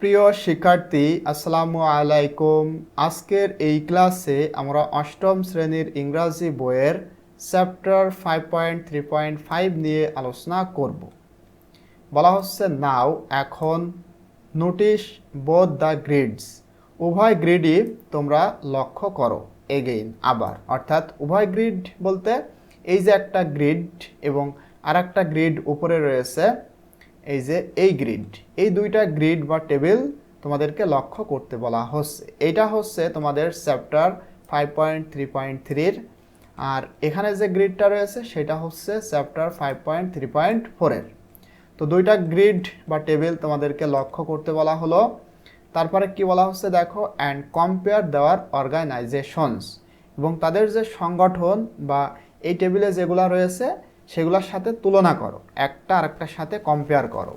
প্রিয় শিক্ষার্থী, আসসালামু আলাইকুম। আজকের এই ক্লাসে আমরা অষ্টম শ্রেণির ইংরাজি বইয়ের chapter five point, three point, five নিয়ে আলোচনা করব। বলা হচ্ছে, নাও এখন নোটিশ বোধ দ্য গ্রিডস। উভয় গ্রিডই তোমরা লক্ষ্য করো। এগেইন, আবার। অর্থাৎ উভয় গ্রিড বলতে এই যে একটা গ্রিড এবং আর একটা গ্রিড উপরে রয়েছে এই যে এই গ্রিড এই দুইটা গ্রিড বা টেবিল তোমাদেরকে লক্ষ্য করতে বলা হচ্ছে। এইটা হচ্ছে তোমাদের chapter five point three point থ্রির আর এখানে যে গ্রিডটা রয়েছে, সেটা হচ্ছে chapter five point three point ফোরের তো দুইটা গ্রিড বা টেবিল তোমাদেরকে লক্ষ্য করতে বলা হলো। তারপরে কি বলা হচ্ছে দেখো? অ্যান্ড কম্পেয়ার দেওয়ার অর্গানাইজেশনস এবং তাদের যে সংগঠন বা এই টেবিলে যেগুলো রয়েছে সেগুলোর সাথে তুলনা করো। একটা আরেকটার সাথে কম্পেয়ার করো।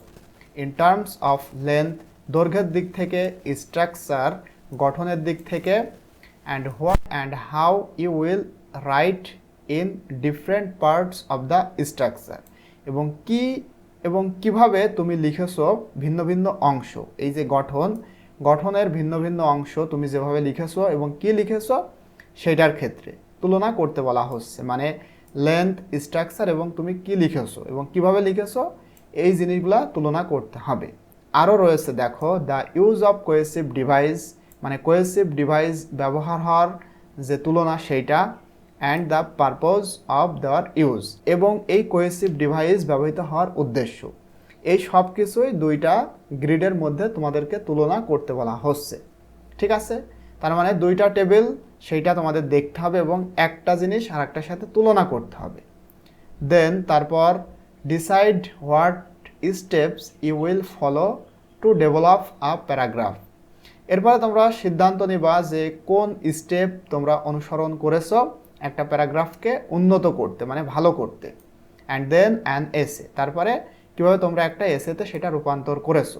ইন টার্মস অফ লেন্থ দৈর্ঘ্যের দিক থেকে স্ট্রাকচার গঠনের দিক থেকে and what and how you will write in different parts of the structure এবং কি, এবং কীভাবে তুমি লিখেছো ভিন্ন ভিন্ন অংশ। এই যে গঠন, গঠনের ভিন্ন ভিন্ন অংশ তুমি যেভাবে লিখেছো এবং কি লিখেছো, সেটার ক্ষেত্রে। তুলনা করতে বলা হচ্ছে। মানে লেন্থ স্ট্রাকচার এবং তুমি কি লিখেছো এবং কীভাবে লিখেছো, এই জিনিসগুলা তুলনা করতে হবে। আরও রয়েছে, দেখো the use of cohesive device মানে কোয়েসিভ ডিভাইস ব্যবহার হওয়ার যে তুলনা সেইটা অ্যান্ড দ্য পারপোজ অফ দেওয়ার ইউজ এবং এই কোয়েসিভ ডিভাইস ব্যবহৃত হওয়ার উদ্দেশ্য। এই সব কিছুই দুইটা গ্রিডের মধ্যে তোমাদেরকে তুলনা করতে বলা হচ্ছে। ঠিক আছে? তার মানে দুইটা টেবিল সেইটা তোমাদের দেখতে হবে এবং একটা জিনিস আর একটার সাথে তুলনা করতে হবে। দেন তারপর decide what steps you will follow to develop a paragraph এরপরে তোমরা সিদ্ধান্ত নিবা যে কোন স্টেপ তোমরা অনুসরণ করেছ একটা প্যারাগ্রাফকে উন্নত করতে মানে ভালো করতে। অ্যান্ড দেন অ্যান এসে তারপরে কীভাবে তোমরা একটা এসেতে সেটা রূপান্তর করেছ,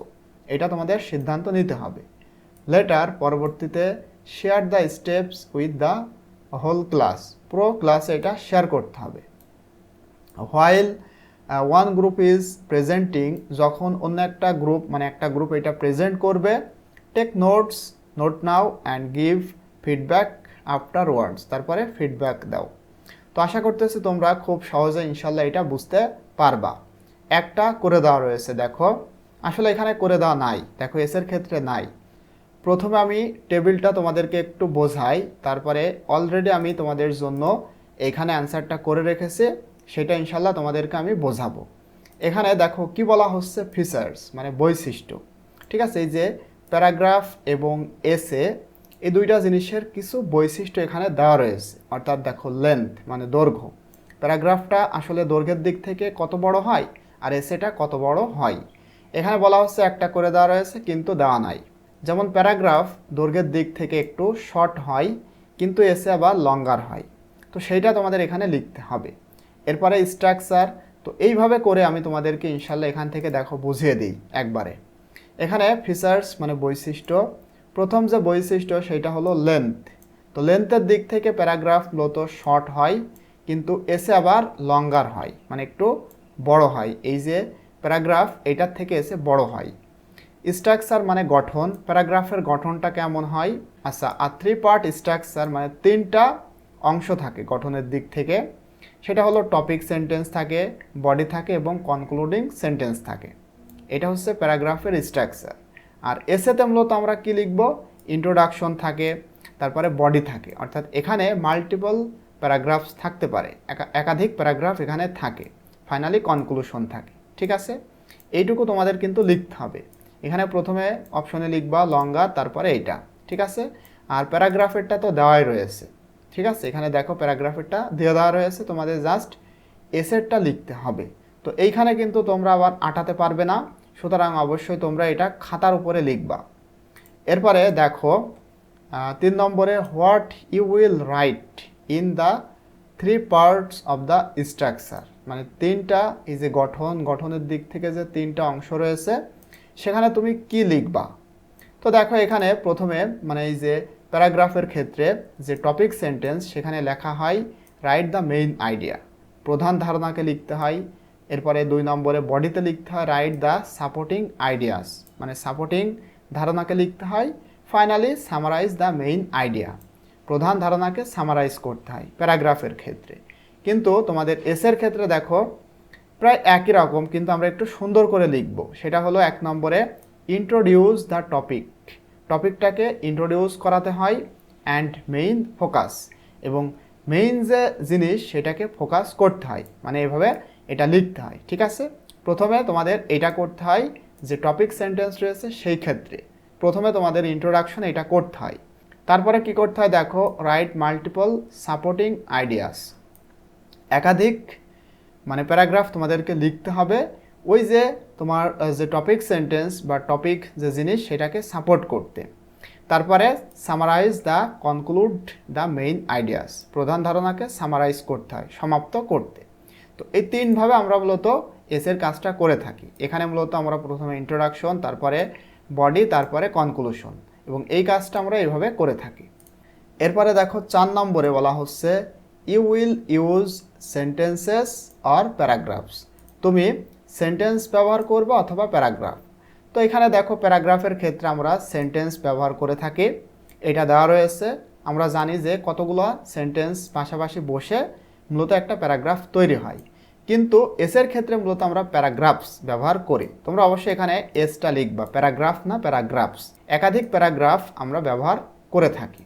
এটা তোমাদের সিদ্ধান্ত নিতে হবে। লেটার পরবর্তীতে share the steps with the whole class পুরো ক্লাসে এটা শেয়ার করতে হবে। While one group is presenting যখন অন্য একটা গ্রুপ মানে একটা গ্রুপ এটা প্রেজেন্ট করবে take notes note now and give feedback afterwards তারপরে ফিডব্যাক দাও। তো আশা করতেছি তোমরা খুব সহজে ইনশাল্লাহ এটা বুঝতে পারবা। একটা করে দেওয়া রয়েছে, দেখো। আসলে এখানে করে দেওয়া নাই। দেখো এসের ক্ষেত্রে নাই। প্রথমে আমি টেবিলটা তোমাদেরকে একটু বোঝাই। তারপরে অলরেডি আমি তোমাদের জন্য এখানে অ্যান্সারটা করে রেখেছি, সেটা ইনশাল্লাহ তোমাদেরকে আমি বোঝাবো। এখানে দেখো কি বলা হচ্ছে ফিচার্স মানে বৈশিষ্ট্য। ঠিক আছে, এই যে প্যারাগ্রাফ এবং এসে এই দুইটা জিনিসের কিছু বৈশিষ্ট্য এখানে দেওয়া রয়েছে। অর্থাৎ দেখো লেন্থ মানে দৈর্ঘ্য। প্যারাগ্রাফটা আসলে দৈর্ঘ্যের দিক থেকে কত বড় হয়, আর এসেটা কত বড় হয়। এখানে বলা হচ্ছে একটা করে দেওয়া রয়েছে, কিন্তু দেওয়া নাই। যেমন প্যারাগ্রাফ দৈর্ঘ্যের দিক থেকে একটু শর্ট হয়, কিন্তু এসে আবার লঙ্গার হয়। তো সেইটা তোমাদের এখানে লিখতে হবে। এরপরে স্ট্রাকচার তো এইভাবে করে আমি তোমাদেরকে ইনশাল্লাহ এখান থেকে দেখো বুঝিয়ে দিই একবারে। এখানে ফিচার্স মানে বৈশিষ্ট্য, প্রথম যে বৈশিষ্ট্য সেটা হলো লেন্থ তো লেন্থের দিক থেকে প্যারাগ্রাফ মূলত শর্ট হয়, কিন্তু এসে আবার লঙ্গার হয় মানে একটু বড় হয়। এই যে প্যারাগ্রাফ, এটার থেকে এসে বড় হয়। স্ট্রাকচার মানে গঠন, প্যারাগ্রাফের গঠনটা কেমন হয়? আচ্ছা আর থ্রি পার্ট স্ট্রাকচার মানে তিনটা অংশ থাকে গঠনের দিক থেকে। সেটা হলো টপিক সেন্টেন্স থাকে বডি থাকে এবং কনক্লুডিং সেন্টেন্স থাকে। এটা হচ্ছে প্যারাগ্রাফের স্ট্রাকচার আর এসেতে মূলত আমরা কী লিখব? ইন্ট্রোডাকশন থাকে, তারপরে বডি থাকে। অর্থাৎ এখানে মাল্টিপল প্যারাগ্রাফস থাকতে পারে। একাধিক প্যারাগ্রাফ এখানে থাকে। ফাইনালি কনক্লুশন থাকে। ঠিক আছে? এইটুকু তোমাদের কিন্তু লিখতে হবে। এখানে প্রথমে অপশনে লিখবা লঙ্গা, তারপরে এইটা, ঠিক আছে? আর প্যারাগ্রাফেরটা তো দেওয়াই রয়েছে, ঠিক আছে? এখানে দেখো প্যারাগ্রাফেরটা দিয়ে দেওয়া রয়েছে, তোমাদের জাস্ট এসেরটা লিখতে হবে। তো এইখানে কিন্তু তোমরা আবার আটাতে পারবে না, সুতরাং অবশ্যই তোমরা এটা খাতার উপরে লিখবা। এরপরে দেখো তিন নম্বরে, what you will write in the three parts of the structure মানে তিনটা, এই যে গঠন, গঠনের দিক থেকে যে তিনটা অংশ রয়েছে সেখানে তুমি কি লিখবা? তো দেখো এখানে প্রথমে মানে এই যে প্যারাগ্রাফের ক্ষেত্রে যে টপিক সেন্টেন্স, সেখানে লেখা হয় রাইট দ্য মেইন আইডিয়া প্রধান ধারণাকে লিখতে হয়, এরপরে দুই নম্বরে বডিতে লিখতে হয় রাইট দ্য সাপোর্টিং আইডিয়াস মানে সাপোর্টিং ধারণাকে লিখতে হয় finally summarise the main idea প্রধান ধারণাকে সামারাইজ করতে হয়, প্যারাগ্রাফের ক্ষেত্রে। কিন্তু তোমাদের এসের ক্ষেত্রে দেখো প্রায় একই রকম, কিন্তু আমরা একটু সুন্দর করে লিখব। সেটা হলো এক নম্বরে ইন্ট্রোডিউস দ্য টপিক টপিকটাকে ইন্ট্রোডিউস করাতে হয় অ্যান্ড মেইন ফোকাস এবং মেইন যে জিনিস, সেটাকে ফোকাস করতে হয়। মানে এভাবে এটা লিখতে হয়, ঠিক আছে? প্রথমে তোমাদের এটা করতে হয়, যে টপিক সেন্টেন্স রয়েছে সেই ক্ষেত্রে। প্রথমে তোমাদের ইন্ট্রোডাকশন এটা করতে হয়। তারপরে কি করতে হয় দেখো রাইট মাল্টিপল সাপোর্টিং আইডিয়াস একাধিক মানে প্যারাগ্রাফ তোমাদেরকে লিখতে হবে, ওই যে তোমার যে টপিক সেন্টেন্স বা টপিক যে জিনিস সেটাকে সাপোর্ট করতে। তারপরে summarise the conclude the main ideas প্রধান ধারণাকে সামারাইজ করতে হয়, সমাপ্ত করতে। তো এই তিনভাবে আমরা মূলত এসের কাজটা করে থাকি। এখানে মূলত আমরা প্রথমে ইন্ট্রোডাকশন তারপরে বডি তারপরে কনক্লুশন এবং এই কাজটা আমরা এইভাবে করে থাকি। এরপরে দেখো চার নম্বরে বলা হচ্ছে you will use sentences or paragraphs তুমি সেন্টেন্স ব্যবহার করবে অথবা প্যারাগ্রাফ তো এখানে দেখো প্যারাগ্রাফের ক্ষেত্রে আমরা সেন্টেন্স ব্যবহার করে থাকি। এটা দেওয়া রয়েছে। আমরা জানি যে কতগুলো সেন্টেন্স পাশাপাশি বসে মূলত একটা প্যারাগ্রাফ তৈরি হয়। কিন্তু এসের ক্ষেত্রে মূলত আমরা প্যারাগ্রাফস ব্যবহার করি। তোমরা অবশ্যই এখানে এসটা লিখবা। প্যারাগ্রাফ না প্যারাগ্রাফস একাধিক প্যারাগ্রাফ আমরা ব্যবহার করে থাকি।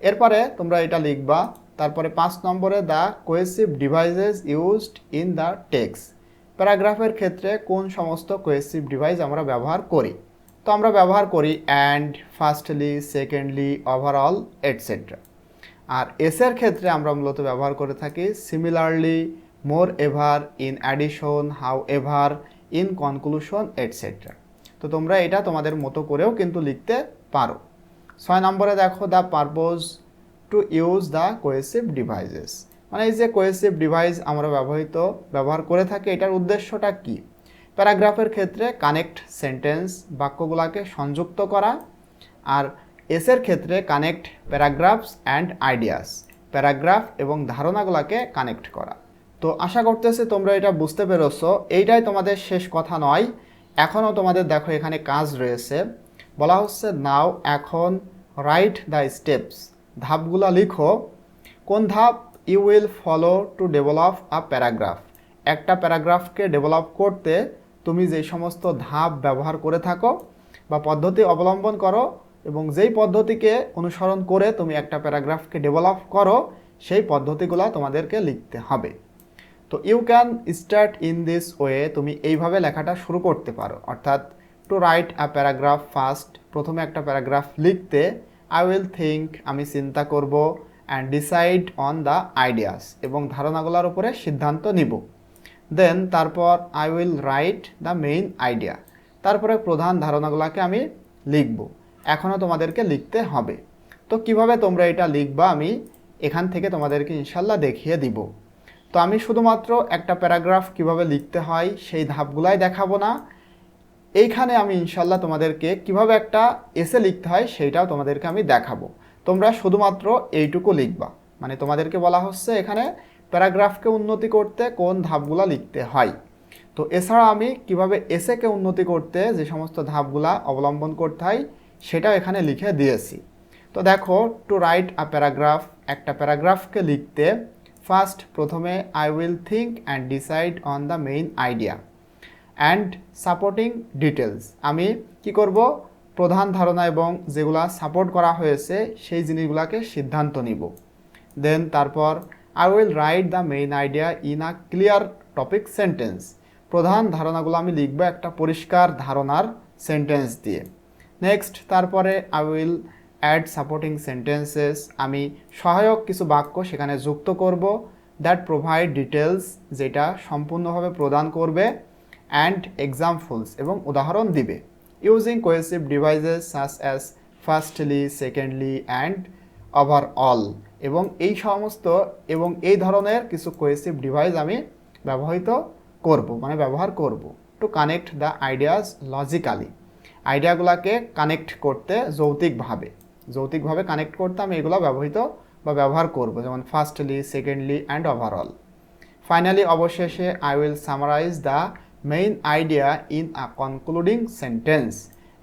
এরপরে তোমরা এটা লিখবা তারপরে পাঁচ নম্বরে the cohesive devices used in the text প্যারাগ্রাফের ক্ষেত্রে কোন সমস্ত কোয়েসিভ ডিভাইস আমরা ব্যবহার করি? তো আমরা ব্যবহার করি and firstly secondly overall etcetera আর এসের ক্ষেত্রে আমরা মূলত ব্যবহার করে থাকি similarly moreover in addition however in conclusion etcetera তো তোমরা এটা তোমাদের মতো করেও কিন্তু লিখতে পারো। ছয় নম্বরে দেখো the purpose to use the cohesive devices মানে এই যে কোয়েসিভ ডিভাইস আমরা ব্যবহৃত, ব্যবহার করে থাকি, এটার উদ্দেশ্যটা কি? প্যারাগ্রাফের ক্ষেত্রে কানেক্ট সেন্টেন্স বাক্যগুলোকে সংযুক্ত করা আর এসের ক্ষেত্রে connect paragraphs and ideas paragraph এবং ধারণাগুলোকে কানেক্ট করা। তো আশা করতেছি তোমরা এটা বুঝতে পেরেছ। এইটাই তোমাদের শেষ কথা নয়। এখনও তোমাদের দেখো এখানে কাজ রয়েছে। বলা হচ্ছে, নাও এখন রাইট দ্য স্টেপস ধাপগুলো লিখো। কোন ধাপ? You will follow to develop a paragraph একটা প্যারাগ্রাফকে ডেভেলপ করতে তুমি যেই সমস্ত ধাপ ব্যবহার করে থাকো বা পদ্ধতি অবলম্বন করো এবং যেই পদ্ধতিকে অনুসরণ করে তুমি একটা প্যারাগ্রাফকে ডেভেলপ করো, সেই পদ্ধতিগুলো তোমাদেরকে লিখতে হবে। তো you can start in this way তুমি এইভাবে লেখাটা শুরু করতে পারো। অর্থাৎ to write a paragraph first প্রথমে একটা প্যারাগ্রাফ লিখতে আই উইল থিঙ্ক আমি চিন্তা করব and decide on the ideas এবং ধারণাগুলোর উপরে সিদ্ধান্ত নিব। দেন তারপর I will write the main idea তারপরে প্রধান ধারণাগুলোকে আমি লিখব। এখনও তোমাদেরকে লিখতে হবে। তো কীভাবে তোমরা এটা লিখবা আমি এখান থেকে তোমাদেরকে ইনশাল্লাহ দেখিয়ে দিব। তো আমি শুধুমাত্র একটা প্যারাগ্রাফ কীভাবে লিখতে হয় সেই ধাপগুলাই দেখাবো না। এইখানে আমি ইনশাল্লাহ তোমাদেরকে কীভাবে একটা এসে লিখতে হয় সেইটাও তোমাদেরকে আমি দেখাবো। তোমরা শুধুমাত্র এইটুকু লিখবা। মানে তোমাদেরকে বলা হচ্ছে এখানে প্যারাগ্রাফকে উন্নতি করতে কোন ধাপগুলা লিখতে হয়। তো এছাড়া আমি কীভাবে এসেকে উন্নতি করতে যে সমস্ত ধাপগুলা অবলম্বন করতে হয় সেটাও এখানে লিখে দিয়েছি। তো দেখো টু রাইট আ প্যারাগ্রাফ একটা প্যারাগ্রাফকে লিখতে ফার্স্ট প্রথমে I will think and decide on the main idea and supporting details আমি কি করব? প্রধান ধারণা এবং যেগুলা সাপোর্ট করা হয়েছে, সেই জিনিসগুলোকে সিদ্ধান্ত নিব। দেন তারপর I will write the main idea in a clear topic sentence প্রধান ধারণাগুলো আমি লিখব একটা পরিষ্কার ধারণার সেন্টেন্স দিয়ে। নেক্সট তারপরে I will add supporting sentences আমি সহায়ক কিছু বাক্য সেখানে যুক্ত করব। দ্যাট প্রোভাইড ডিটেলস যেটা সম্পূর্ণভাবে প্রদান করবে। অ্যান্ড এক্সাম্পলস এবং উদাহরণ দিবে। Using cohesive devices such as firstly secondly and overall এবং এই সমস্ত এবং এই ধরনের কিছু কোয়েসিভ ডিভাইস আমি ব্যবহৃত করব মানে ব্যবহার করব। To connect the ideas logically আইডিয়াগুলোকে connect করতে যৌতিকভাবে। যৌতিকভাবে কানেক্ট করতে আমি এগুলো ব্যবহৃত বা ব্যবহার করব, যেমন firstly secondly and overall finally অবশেষে I will summarise the main idea in a concluding sentence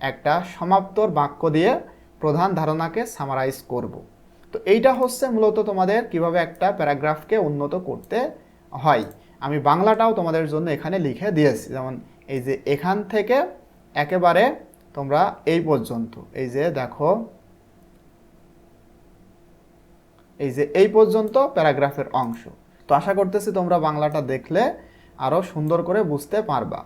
একটা সমাপ্তর বাক্য দিয়ে প্রধান ধারণাকে সামারাইজ করব। তো এইটা হচ্ছে মূলত তোমাদের কীভাবে একটা প্যারাগ্রাফকে উন্নত করতে হয়। আমি বাংলাটাও তোমাদের জন্য এখানে লিখে দিয়েছি। যেমন এই যে এখান থেকে একেবারে তোমরা এই পর্যন্ত, এই যে দেখো, এই যে এই পর্যন্ত প্যারাগ্রাফের অংশ। তো আশা করতেছি তোমরা বাংলাটা দেখলে আরও সুন্দর করে বুঝতে পারবা।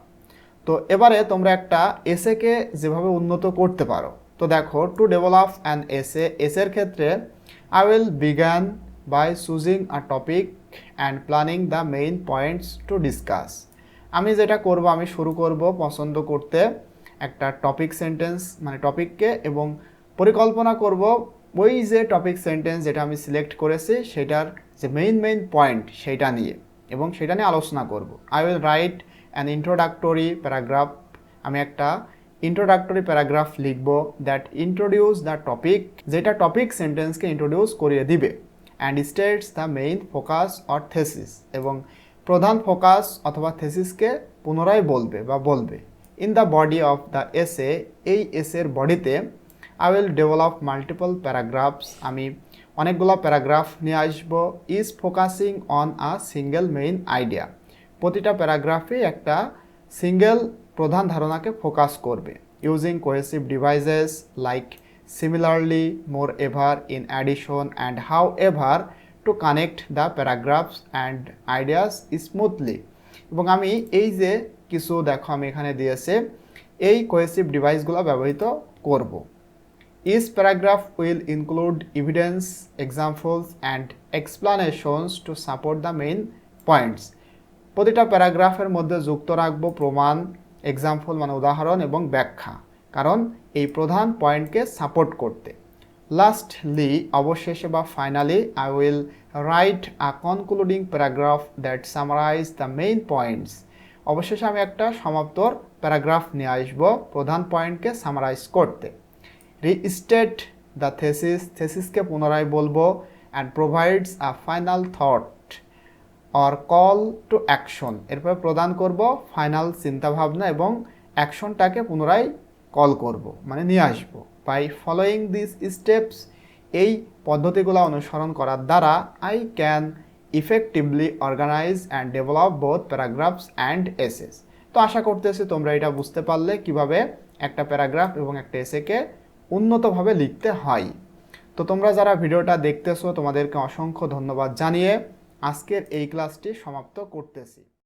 তো এবারে তোমরা একটা এসেকে যেভাবে উন্নত করতে পারো। তো দেখো টু ডেভেলপ অ্যান এসে এসের ক্ষেত্রে I will begin by choosing a topic and planning the main points to discuss আমি যেটা করব, আমি শুরু করব পছন্দ করতে একটা টপিক সেন্টেন্স মানে টপিককে এবং পরিকল্পনা করব ওই যে টপিক সেন্টেন্স যেটা আমি সিলেক্ট করেছি, সেটার যে মেইন মেইন পয়েন্ট সেটা নিয়ে। এবং সেটা নিয়ে আলোচনা করব। I will write an introductory paragraph আমি একটা ইন্ট্রোডাক্টরি প্যারাগ্রাফ লিখব দ্যাট ইন্ট্রোডিউস দ্য টপিক যেটা টপিক সেন্টেন্সকে ইন্ট্রোডিউস করিয়ে দিবে and states the main focus or thesis এবং প্রধান ফোকাস অথবা থেসিসকে পুনরায় বলবে বা বলবে। In the body of the essay এই এসের বডিতে I will develop multiple paragraphs আমি অনেকগুলো প্যারাগ্রাফ নিয়ে আসব। Is focusing on a single main idea প্রতিটা প্যারাগ্রাফে একটা সিঙ্গেল প্রধান ধারণাকে ফোকাস করবে। Using cohesive devices like similarly moreover in addition and however to connect the paragraphs and ideas smoothly এবং আমি এই যে কিছু দেখো, আমি এখানে দিয়েছে, এই কোহেসিভ ডিভাইসগুলো ব্যবহৃত করব। Each paragraph will include evidence, examples, and explanations to support the main points. প্রতিটা প্যারাগ্রাফের মধ্যে যুক্ত রাখব প্রমাণ এক্সাম্পল মানে উদাহরণ এবং ব্যাখ্যা কারণ এই প্রধান পয়েন্টকে সাপোর্ট করতে। লাস্টলি অবশেষে বা finally I will write a concluding paragraph that summarise the main points অবশেষে আমি একটা সমাপ্তর প্যারাগ্রাফ নিয়ে আসব প্রধান পয়েন্টকে সামারাইজ করতে। রিস্টেট দ্য থেসিস থেসিসকে পুনরায় বলব and provides a final thought or call to action এরপরে প্রদান করব ফাইনাল চিন্তাভাবনা এবং অ্যাকশনটাকে পুনরায় কল করব মানে নিয়ে আসব। বাই ফলোয়িং দিস স্টেপস এই পদ্ধতিগুলো অনুসরণ করার দ্বারা I can effectively organise and develop both paragraphs and essays তো আশা করতেছি তোমরা এটা বুঝতে পারলে কীভাবে একটা প্যারাগ্রাফ এবং একটা এসেকে উন্নতভাবে লিখতে হয়। তো তোমরা যারা ভিডিওটা দেখতেছো, তোমাদেরকে অসংখ্য ধন্যবাদ জানিয়ে আজকের এই ক্লাসটি সমাপ্ত করতেছি।